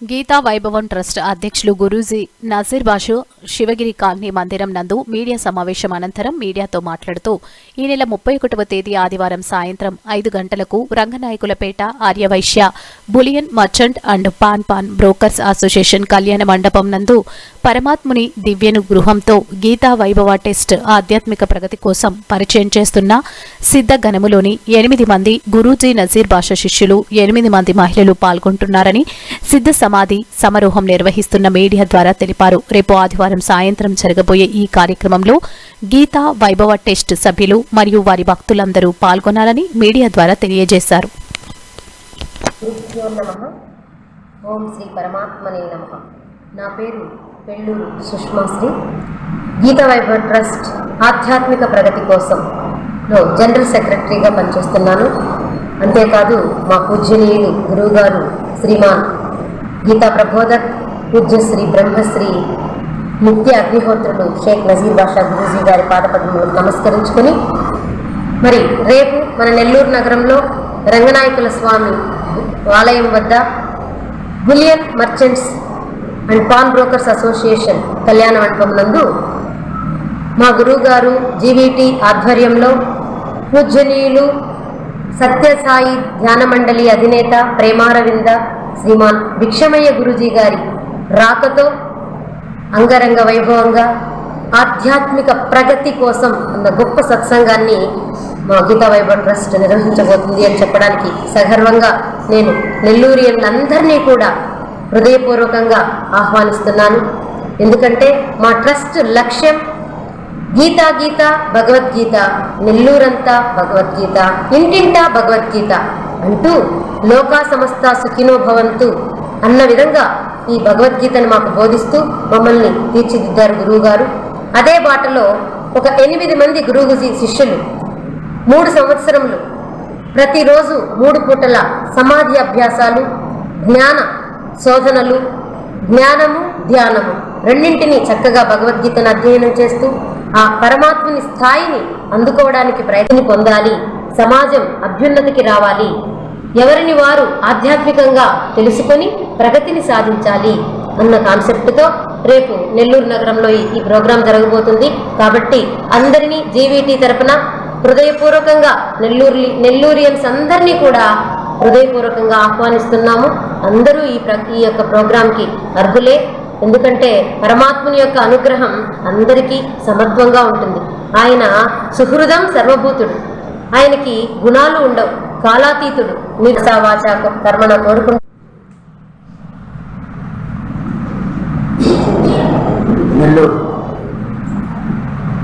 Gita Vaibhavam trust అధ్యక్షులు Guruji Nazeer బాషు Shivagiri colony మందిరం నందు మీడియా సమావేశం అనంతరం మీడియాతో మాట్లాడుతూ ఈ నెల ముప్పై ఒకటవ తేదీ ఆదివారం సాయంత్రం ఐదు గంటలకు Ranganayakulapeta Aryavysya bullion merchant and pawn pawn brokers association కళ్యాణ మండపం నందు పరమాత్ముని దివ్యను గృహంతో గీతా వైభవ టెస్ట్ ఆధ్యాత్మిక ప్రగతి కోసం పరిచయం చేస్తున్న సిద్ధ గణములోని ఎనిమిది మంది గురూజీ నజీర్ భాష శిష్యులు ఎనిమిది మంది మహిళలు పాల్గొంటున్నారని సిద్ధ సమాధి సమారోహం నిర్వహిస్తున్న మీడియా ద్వారా తెలిపారు. రేపు ఆదివారం సాయంత్రం జరగబోయే ఈ కార్యక్రమంలో గీతా వైభవ టెస్ట్ సభ్యులు మరియు వారి భక్తులందరూ పాల్గొనాలని మీడియా ద్వారా తెలియజేశారు. ఓం శ్రీ పరమాత్మనే నమ. నా పేరు పెళ్ళూరు సుష్మాశ్రీ గీత వైభవ ట్రస్ట్ ఆధ్యాత్మిక ప్రగతి కోసం లో జనరల్ సెక్రటరీగా పనిచేస్తున్నాను. అంతేకాదు మా పూజ్యనీయులు గురువుగారు శ్రీమాన్ గీతా ప్రబోధక్ పూజ్యశ్రీ బ్రహ్మశ్రీ నిత్య అగ్నిహోత్రులు షేక్ నజీర్ బాషా గురూజీ గారి పాదపద్మములకు నమస్కరించుకొని మరి రేపు మన నెల్లూరు నగరంలో రంగనాయకుల స్వామి ఆలయం వద్ద bullion merchants and pawn brokers association కళ్యాణ మండపం నందు మా గురువుగారు జీవీటీ ఆధ్వర్యంలో పూజనీయులు సత్యసాయి ధ్యాన మండలి అధినేత ప్రేమారవింద శ్రీమాన్ భిక్షమయ్య గురూజీ గారి రాకతో అంగరంగ వైభవంగా ఆధ్యాత్మిక ప్రగతి కోసం అన్న గొప్ప సత్సంగాన్ని మా గీతా వైభవ ట్రస్ట్ నిర్వహించబోతుంది అని చెప్పడానికి సగర్వంగా నేను నెల్లూరియన్లందరినీ కూడా హృదయపూర్వకంగా ఆహ్వానిస్తున్నాను. ఎందుకంటే మా ట్రస్ట్ లక్ష్యం గీతా గీత భగవద్గీత నెల్లూరంతా భగవద్గీత ఇంటింటా భగవద్గీత. అంటూ లోకా సమస్త సుఖినోభవంతు అన్న విధంగా ఈ భగవద్గీతను మాకు బోధిస్తూ మమ్మల్ని తీర్చిదిద్దారు గురువుగారు. అదే బాటలో ఒక ఎనిమిది మంది గురువు శిష్యులు మూడు సంవత్సరములు ప్రతిరోజు మూడు పూటల సమాధి అభ్యాసాలు జ్ఞాన శోధనలు జ్ఞానము ధ్యానము రెండింటినీ చక్కగా భగవద్గీతను అధ్యయనం చేస్తూ ఆ పరమాత్మని స్థాయిని అందుకోవడానికి ప్రయత్నం పొందాలి సమాజం అభ్యున్నతికి రావాలి ఎవరిని వారు ఆధ్యాత్మికంగా తెలుసుకొని ప్రగతిని సాధించాలి అన్న కాన్సెప్ట్తో రేపు నెల్లూరు నగరంలో ఈ- ప్రోగ్రాం జరగబోతుంది. కాబట్టి అందరినీ జీవీటీ తరపున హృదయపూర్వకంగా నెల్లూరు నెల్లూరియన్స్ అందరినీ కూడా హృదయపూర్వకంగా ఆహ్వానిస్తున్నాము. అందరూ ఈ ప్ర ఈ యొక్క ప్రోగ్రాంకి అర్హులే. ఎందుకంటే పరమాత్ముని యొక్క అనుగ్రహం అందరికీ సమత్వంగా ఉంటుంది. ఆయన సుహృదం సర్వభూతుడు. ఆయనకి గుణాలు ఉండవు. కాలాతీతుడు. నిర్సావాచ కర్మణ కోరుకుంటు నెల్లూరు.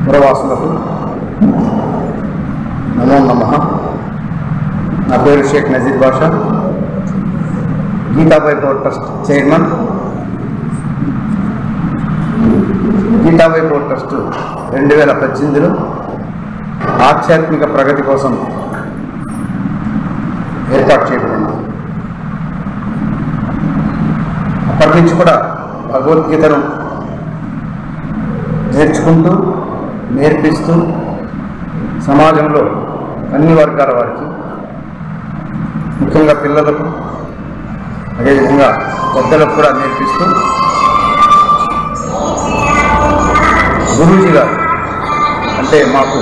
పురవాసులకు నమో నమ. నా పేరు Sheikh Nazeer Basha. Geetabai port trust chairman. Geetabai port trust రెండు వేల పద్దెనిమిదిలో ఆధ్యాత్మిక ప్రగతి కోసం ఏర్పాటు చేయబడింది అప్పటి నుంచి కూడా భగవద్గీతను నేర్చుకుంటూ నేర్పిస్తూ సమాజంలో అన్ని వర్గాల వారికి ముఖ్యంగా పిల్లలకు అదేవిధంగా పెద్దలకు కూడా నేర్పిస్తూ గురూజీ గారు అంటే మాకు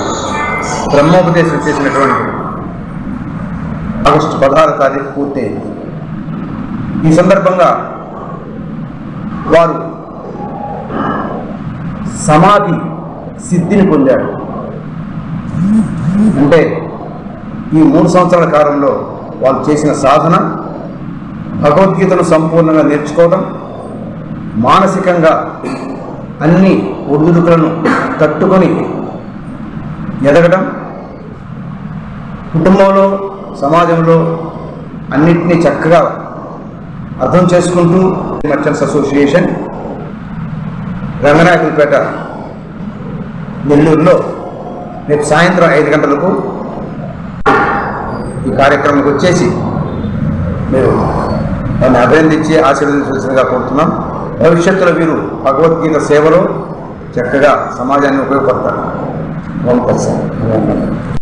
బ్రహ్మోపదేశం చేసినటువంటి మార్చి పదహారు తారీఖు పూర్తయింది. ఈ సందర్భంగా వారు సమాధి సిద్ధిని పొందాడు అంటే ఈ మూడు సంవత్సరాల కాలంలో వాళ్ళు చేసిన సాధన భగవద్గీతను సంపూర్ణంగా నేర్చుకోవడం మానసికంగా అన్ని ఒడిదుడుకులను తట్టుకొని ఎదగడం కుటుంబంలో సమాజంలో అన్నింటినీ చక్కగా అర్థం చేసుకుంటూ మర్చెంట్స్ అసోసియేషన్ రంగనాయకులపేట నెల్లూరులో రేపు సాయంత్రం ఐదు గంటలకు ఈ కార్యక్రమంకి వచ్చేసి మీరు దాన్ని అభినందించి ఆశీర్వదించవలసిందిగా కోరుతున్నాం. భవిష్యత్తులో వీరు భగవద్గీత సేవలో చక్కగా సమాజాన్ని ఉపయోగపడతారు.